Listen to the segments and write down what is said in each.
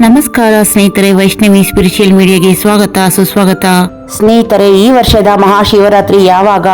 ನಮಸ್ಕಾರ ಸ್ನೇಹಿತರೆ ವೈಷ್ಣವಿ ಸ್ಪಿರಿಚುವಲ್ ಮೀಡಿಯಾಗೆ ಸ್ವಾಗತ ಸುಸ್ವಾಗತ. ಸ್ನೇಹಿತರೆ, ಈ ವರ್ಷದ ಮಹಾಶಿವರಾತ್ರಿ ಯಾವಾಗ?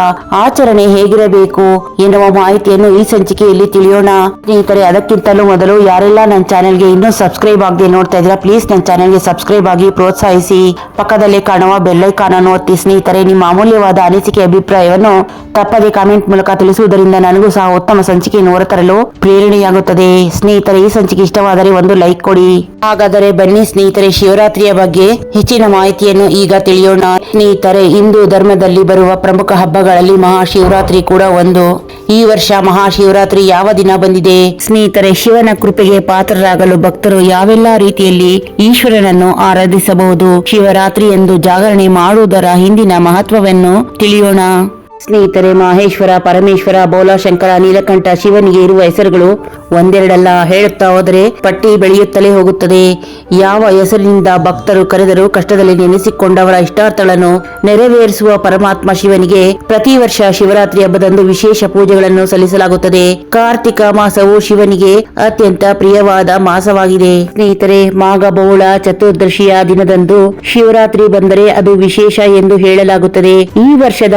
ಆಚರಣೆ ಹೇಗಿರಬೇಕು ಎನ್ನುವ ಮಾಹಿತಿಯನ್ನು ಈ ಸಂಚಿಕೆಯಲ್ಲಿ ತಿಳಿಯೋಣ. ಸ್ನೇಹಿತರೆ, ಅದಕ್ಕಿಂತಲೂ ಮೊದಲು ಯಾರೆಲ್ಲ ನನ್ನ ಚಾನೆಲ್ಗೆ ಇನ್ನೂ ಸಬ್ಸ್ಕ್ರೈಬ್ ಆಗದೆ ನೋಡ್ತಾ ಇದ್ರ ಪ್ಲೀಸ್ ನನ್ನ ಚಾನೆಲ್ಗೆ ಸಬ್ಸ್ಕ್ರೈಬ್ ಆಗಿ ಪ್ರೋತ್ಸಾಹಿಸಿ. ಪಕ್ಕದಲ್ಲಿ ಕಾಣುವ ಬೆಲ್ಲೈಕಾನ್ ಅನ್ನು ಒತ್ತಿ, ಸ್ನೇಹಿತರೆ, ನಿಮ್ಮ ಅಮೂಲ್ಯವಾದ ಅನಿಸಿಕೆ ಅಭಿಪ್ರಾಯವನ್ನು ತಪ್ಪದೆ ಕಾಮೆಂಟ್ ಮೂಲಕ ತಿಳಿಸುವುದರಿಂದ ನನಗೂ ಸಹ ಉತ್ತಮ ಸಂಚಿಕೆಯನ್ನು ಹೊರತರಲು ಪ್ರೇರಣೆಯಾಗುತ್ತದೆ. ಸ್ನೇಹಿತರೆ, ಈ ಸಂಚಿಕೆ ಇಷ್ಟವಾದರೆ ಒಂದು ಲೈಕ್ ಕೊಡಿ. ಹಾಗಾದರೆ ಬನ್ನಿ ಸ್ನೇಹಿತರೆ, ಶಿವರಾತ್ರಿಯ ಬಗ್ಗೆ ಹೆಚ್ಚಿನ ಮಾಹಿತಿಯನ್ನು ಈಗ ತಿಳಿಯೋಣ. ಸ್ನೇಹಿತರೆ, ಹಿಂದೂ ಧರ್ಮದಲ್ಲಿ ಬರುವ ಪ್ರಮುಖ ಹಬ್ಬಗಳಲ್ಲಿ ಮಹಾಶಿವರಾತ್ರಿ ಕೂಡ ಒಂದು. ಈ ವರ್ಷ ಮಹಾಶಿವರಾತ್ರಿ ಯಾವ ದಿನ ಬಂದಿದೆ? ಸ್ನೇಹಿತರೆ, ಶಿವನ ಕೃಪೆಗೆ ಪಾತ್ರರಾಗಲು ಭಕ್ತರು ಯಾವೆಲ್ಲಾ ರೀತಿಯಲ್ಲಿ ಈಶ್ವರನನ್ನು ಆರಾಧಿಸಬಹುದು? ಶಿವರಾತ್ರಿ ಎಂದು ಜಾಗರಣೆ ಮಾಡುವುದರ ಹಿಂದಿನ ಮಹತ್ವವನ್ನು ತಿಳಿಯೋಣ. ಸ್ನೇಹಿತರೆ, ಮಹೇಶ್ವರ, ಪರಮೇಶ್ವರ, ಬೋಲಾಶಂಕರ, ನೀಲಕಂಠ, ಶಿವನಿಗೆ ಇರುವ ಹೆಸರುಗಳು ಒಂದೆರಡಲ್ಲ ಹೇಳುತ್ತಾ ಹೋದರೆ ಪಟ್ಟಿ ಬೆಳೆಯುತ್ತಲೇ ಹೋಗುತ್ತದೆ. ಯಾವ ಹೆಸರಿನಿಂದ ಭಕ್ತರು ಕರೆದರೂ ಕಷ್ಟದಲ್ಲಿ ನೆನೆಸಿಕೊಂಡವರ ಇಷ್ಟಾರ್ಥಗಳನ್ನು ನೆರವೇರಿಸುವ ಪರಮಾತ್ಮ ಶಿವನಿಗೆ ಪ್ರತಿ ವರ್ಷ ಶಿವರಾತ್ರಿ ಹಬ್ಬದಂದು ವಿಶೇಷ ಪೂಜೆಗಳನ್ನು ಸಲ್ಲಿಸಲಾಗುತ್ತದೆ. ಕಾರ್ತಿಕ ಮಾಸವು ಶಿವನಿಗೆ ಅತ್ಯಂತ ಪ್ರಿಯವಾದ ಮಾಸವಾಗಿದೆ. ಸ್ನೇಹಿತರೆ, ಮಾಘ, ಬಹುಳ, ಚತುರ್ದಶಿಯ ದಿನದಂದು ಶಿವರಾತ್ರಿ ಬಂದರೆ ಅದು ವಿಶೇಷ ಎಂದು ಹೇಳಲಾಗುತ್ತದೆ. ಈ ವರ್ಷದ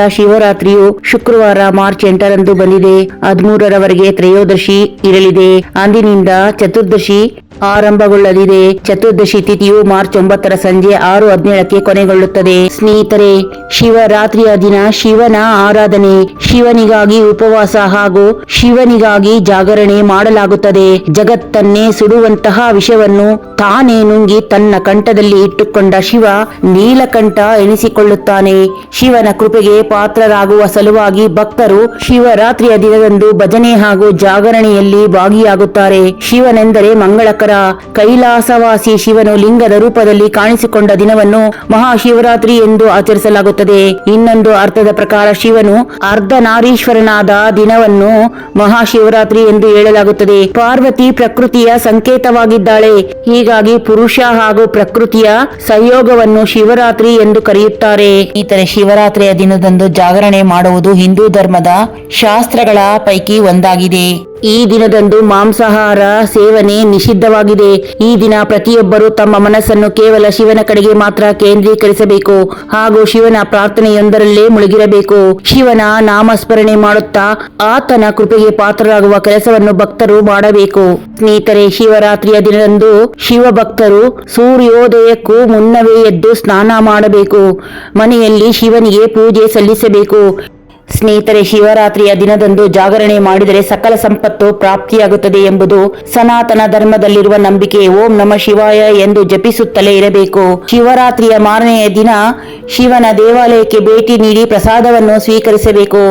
ಶಿವರಾತ್ರಿಯು ಶುಕ್ರವಾರ ಮಾರ್ಚ್ ಎಂಟರಂದು ಬಂದಿದೆ. ಹದಿಮೂರರವರೆಗೆ ತ್ರಯೋದಶಿ ಇರಲಿದೆ. ಅಂದಿನಿಂದ ಚತುರ್ದಶಿ ಆರಂಭಗೊಳ್ಳಲಿದೆ. ಚತುರ್ದಶಿ ತಿಥಿಯು ಮಾರ್ಚ್ ಒಂಬತ್ತರ ಸಂಜೆ ಆರು ಹದಿನೇಳಕ್ಕೆ ಕೊನೆಗೊಳ್ಳುತ್ತದೆ. ಸ್ನೇಹಿತರೆ, ಶಿವರಾತ್ರಿಯ ದಿನ ಶಿವನ ಆರಾಧನೆ. ಶಿವನಿಗಾಗಿ ಉಪವಾಸ ಹಾಗೂ ಶಿವನಿಗಾಗಿ ಜಾಗರಣೆ ಮಾಡಲಾಗುತ್ತದೆ. ಜಗತ್ತನ್ನೇ ಸುಡುವಂತಹ ವಿಷವನ್ನು ತಾನೇ ನುಂಗಿ ತನ್ನ ಕಂಠದಲ್ಲಿ ಇಟ್ಟುಕೊಂಡ ಶಿವ ನೀಲಕಂಠ ಎನಿಸಿಕೊಳ್ಳುತ್ತಾನೆ. ಶಿವನ ಕೃಪೆಗೆ ಪಾತ್ರರಾಗುವ ಸಲುವಾಗಿ ಭಕ್ತರು ಶಿವರಾತ್ರಿಯ ದಿನದಂದು ಭಜನೆ ಹಾಗೂ ಜಾಗರಣೆಯಲ್ಲಿ ಭಾಗಿಯಾಗುತ್ತಾರೆ. ಶಿವನೆಂದರೆ ಮಂಗಳಕರ ಕೈಲಾಸವಾಸಿ ಶಿವನು ಲಿಂಗದ ರೂಪದಲ್ಲಿ ಕಾಣಿಸಿಕೊಂಡ ದಿನವನ್ನು ಮಹಾಶಿವರಾತ್ರಿ ಎಂದು ಆಚರಿಸಲಾಗುತ್ತದೆ. ಇನ್ನೊಂದು ಅರ್ಥದ ಪ್ರಕಾರ ಶಿವನು ಅರ್ಧನಾರೀಶ್ವರನಾದ ದಿನವನ್ನು ಮಹಾಶಿವರಾತ್ರಿ ಎಂದು ಹೇಳಲಾಗುತ್ತದೆ. ಪಾರ್ವತಿ ಪ್ರಕೃತಿಯ ಸಂಕೇತವಾಗಿದ್ದಾಳೆ. ಹೀಗಾಗಿ ಪುರುಷ ಹಾಗೂ ಪ್ರಕೃತಿಯ ಸಂಯೋಗವನ್ನು ಶಿವರಾತ್ರಿ ಎಂದು ಕರೆಯುತ್ತಾರೆ. ಈತರ ಶಿವರಾತ್ರಿಯ ದಿನದಂದು ಜಾಗರಣೆ ಮಾಡುವುದು ಹಿಂದೂ ಧರ್ಮದ ಶಾಸ್ತ್ರಗಳ ಪೈಕಿ ಒಂದಾಗಿದೆ. ಈ ದಿನದಂದು ಮಾಂಸಾಹಾರ ಸೇವನೆ ನಿಷಿದ್ಧವಾಗಿದೆ. ಈ ದಿನ ಪ್ರತಿಯೊಬ್ಬರು ತಮ್ಮ ಮನಸ್ಸನ್ನು ಕೇವಲ ಶಿವನ ಕಡೆಗೆ ಮಾತ್ರ ಕೇಂದ್ರೀಕರಿಸಬೇಕು. ಹಾಗೂ ಶಿವನ ಪ್ರಾರ್ಥನೆಯೊಂದರಲ್ಲೇ ಮುಳುಗಿರಬೇಕು. ಶಿವನ ನಾಮಸ್ಮರಣೆ ಮಾಡುತ್ತಾ ಆತನ ಕೃಪೆಗೆ ಪಾತ್ರರಾಗುವ ಕೆಲಸವನ್ನು ಭಕ್ತರು ಮಾಡಬೇಕು. ಸ್ನೇಹಿತರೆ, ಶಿವರಾತ್ರಿಯ ದಿನದಂದು ಶಿವ ಭಕ್ತರು ಸೂರ್ಯೋದಯಕ್ಕೂ ಮುನ್ನವೇ ಎದ್ದು ಸ್ನಾನ ಮಾಡಬೇಕು. ಮನೆಯಲ್ಲಿ ಶಿವನಿಗೆ ಪೂಜೆ ಸಲ್ಲಿಸಬೇಕು. ಸ್ನೇಹಿತರೆ, ಶಿವರಾತ್ರಿಯ ದಿನದಂದು ಜಾಗರಣೆ ಮಾಡಿದರೆ ಸಕಲ ಸಂಪತ್ತು ಪ್ರಾಪ್ತಿಯಾಗುತ್ತದೆ ಎಂಬುದು ಸನಾತನ ಧರ್ಮದಲ್ಲಿರುವ ನಂಬಿಕೆ. ಓಂ ನಮ ಶಿವಾಯ ಎಂದು ಜಪಿಸುತ್ತಲೇ ಇರಬೇಕು. ಶಿವರಾತ್ರಿಯ ಮಾರನೆಯ ದಿನ ಶಿವನ ದೇವಾಲಯಕ್ಕೆ ಭೇಟಿ ನೀಡಿ ಪ್ರಸಾದವನ್ನು ಸ್ವೀಕರಿಸಬೇಕು.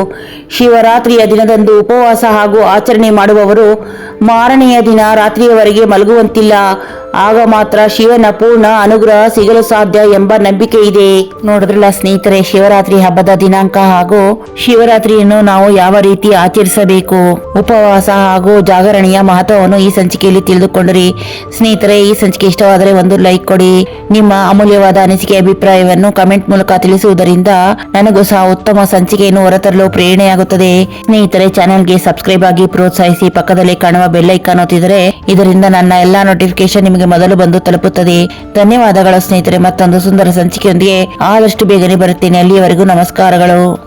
ಶಿವರಾತ್ರಿಯ ದಿನದಂದು ಉಪವಾಸ ಹಾಗೂ ಆಚರಣೆ ಮಾಡುವವರು ಮಾರನೆಯ ದಿನ ರಾತ್ರಿಯವರೆಗೆ ಮಲಗುವಂತಿಲ್ಲ. ಆಗ ಮಾತ್ರ ಶಿವನ ಪೂರ್ಣ ಅನುಗ್ರಹ ಸಿಗಲು ಸಾಧ್ಯ ಎಂಬ ನಂಬಿಕೆ ಇದೆ. ನೋಡಿದ್ರಲ್ಲ ಸ್ನೇಹಿತರೆ, ಶಿವರಾತ್ರಿ ಹಬ್ಬದ ದಿನಾಂಕ ಹಾಗೂ ಶಿವರಾತ್ರಿಯನ್ನು ನಾವು ಯಾವ ರೀತಿ ಆಚರಿಸಬೇಕು? ಉಪವಾಸ ಹಾಗೂ ಜಾಗರಣೆಯ ಮಹತ್ವವನ್ನು ಈ ಸಂಚಿಕೆಯಲ್ಲಿ ತಿಳಿದುಕೊಂಡ್ರಿ. ಸ್ನೇಹಿತರೆ, ಈ ಸಂಚಿಕೆ ಇಷ್ಟವಾದರೆ ಒಂದು ಲೈಕ್ ಕೊಡಿ. ನಿಮ್ಮ ಅಮೂಲ್ಯವಾದ ಅನಿಸಿಕೆ ಅಭಿಪ್ರಾಯವನ್ನು ಕಮೆಂಟ್ ಮೂಲಕ ತಿಳಿಸುವುದರಿಂದ ನನಗೂ ಸಹ ಉತ್ತಮ ಸಂಚಿಕೆಯನ್ನು ಹೊರತರಲು ಪ್ರೇರಣೆಯಾಗುತ್ತದೆ. ಸ್ನೇಹಿತರೆ, ಚಾನೆಲ್ಗೆ ಸಬ್ಸ್ಕ್ರೈಬ್ ಆಗಿ ಪ್ರೋತ್ಸಾಹಿಸಿ ಪಕ್ಕದಲ್ಲಿ ಕಾಣುವ ಬೆಲ್ ಐಕಾನ್ ಒತ್ತಿದರೆ ಇದರಿಂದ ನನ್ನ ಎಲ್ಲಾ ನೋಟಿಫಿಕೇಶನ್ ನಿಮಗೆ ಮೊದಲು ಬಂದು ತಲುಪುತ್ತದೆ. ಧನ್ಯವಾದಗಳು ಸ್ನೇಹಿತರೆ, ಮತ್ತೊಂದು ಸುಂದರ ಸಂಚಿಕೆಯೊಂದಿಗೆ ಆದಷ್ಟು ಬೇಗನೆ ಬರುತ್ತೇನೆ. ಅಲ್ಲಿಯವರೆಗೂ ನಮಸ್ಕಾರಗಳು.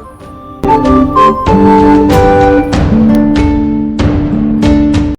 thank you